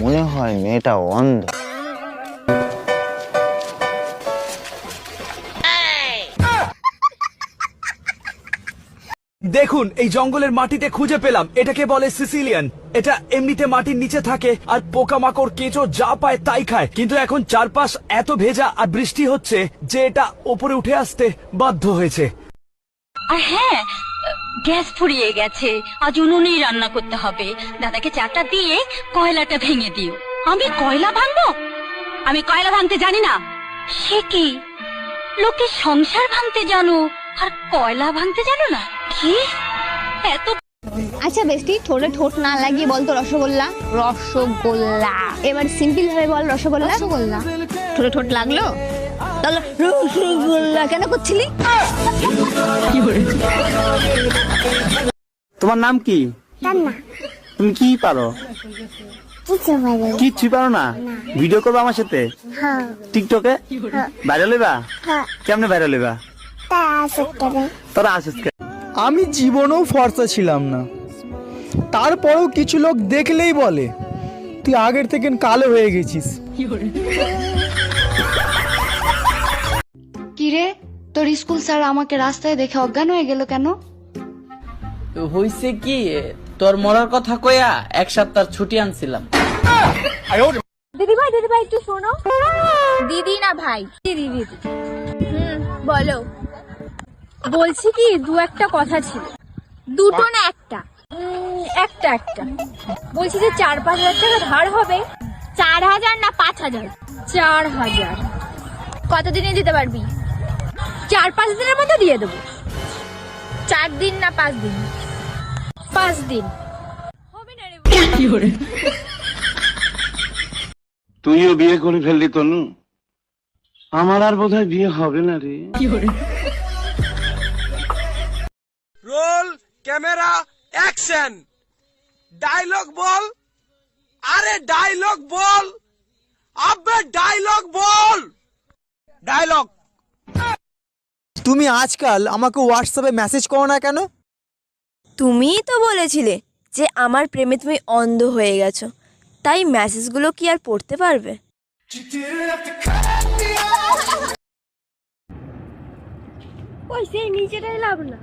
মনে হয় মেয়েটা অন্ধ। দেখুন এই জঙ্গলের মাটিতে খুঁজে পেলাম। এটাকে বলে সিসিলিয়ান। এটা এমনিতে মাটির নিচে থাকে আর পোকামাকড় কেঁচো যা পায় তাই খায়। কিন্তু এখন চারপাশ এত ভেজা আর বৃষ্টি হচ্ছে যে এটা ওপরে উঠে আসতে বাধ্য হয়েছে। আর হ্যাঁ গ্যাস ফুরিয়ে গেছে। আজ উনুনেই রান্না করতে হবে। দাদাকে চাটা দিয়ে কয়লাটা ভেঙে দিও। আমি কয়লা ভাঙবো? আমি কয়লা ভাঙতে জানি না। সে কি? লোকে সংসার ভাঙতে জানো আর কয়লা ভাঙতে জানো না? কি? এত আচ্ছা বেস্টি ঠোঁটে ঠোঁট না লাগিয়ে বল তো রসগোল্লা। রসগোল্লা। এবার সিম্পল ভাবে বল রসগোল্লা। রসগোল্লা। ঠোঁটে ঠোঁট লাগল? তাহলে রসগোল্লা কেন করছিলি? তোমার নাম কি? তুমি কি পারো? কিচ্ছু পারো না। ভিডিও করব আমার সাথে? টিকটকে? ভাইরাল হইবা? কেমনে ভাইরাল হইবা? তোরা আসিস আমি জীবনেও ফর্সা ছিলাম না। তারপরেও কিছু লোক দেখলেই বলে তুই আগের থেকে কালো হয়ে গেছিস। কিরে? তোর স্কুল স্যার আমাকে রাস্তায় দেখে অজ্ঞান হয়ে গেল কেন? হইছে কি? তোর মরার কথা কইয়া এক সপ্তাহ ছুটি আনছিলাম। দিদি ভাই দিদি ভাই একটু শোনো। দিদি না ভাই? দিদি দিদি। হুম বলো। বলছি কি দু একটা কথা ছিল। দুটো না একটা? একটা একটা। বলছি যে চার পাঁচ হাজার টাকা ধার হবে? চার হাজার না পাঁচ হাজার? চার হাজার। কতদিনে দিতে পারবি? চার পাঁচ দিনের মধ্যে দিয়ে দেবো। চার দিন না পাঁচ দিন? পাঁচ দিন। হবে না রে তুইও বিয়ে করে ফেললি তনু। আমার আর বোধহয় বিয়ে হবে না রে। রোল ক্যামেরা অ্যাকশন ডায়লগ বল। আরে ডায়লগ বল। আবে ডায়লগ বল। ডায়লগ তুমি আজকাল আমাকে হোয়াটসঅ্যাপে মেসেজ করো না কেন? তুমিই তো বলেছিলে যে আমার প্রেমে তুমি অন্ধ হয়ে গেছো। তাই মেসেজগুলো কি আর পড়তে পারবে? ওই সেই নিচেটাই লাভ না।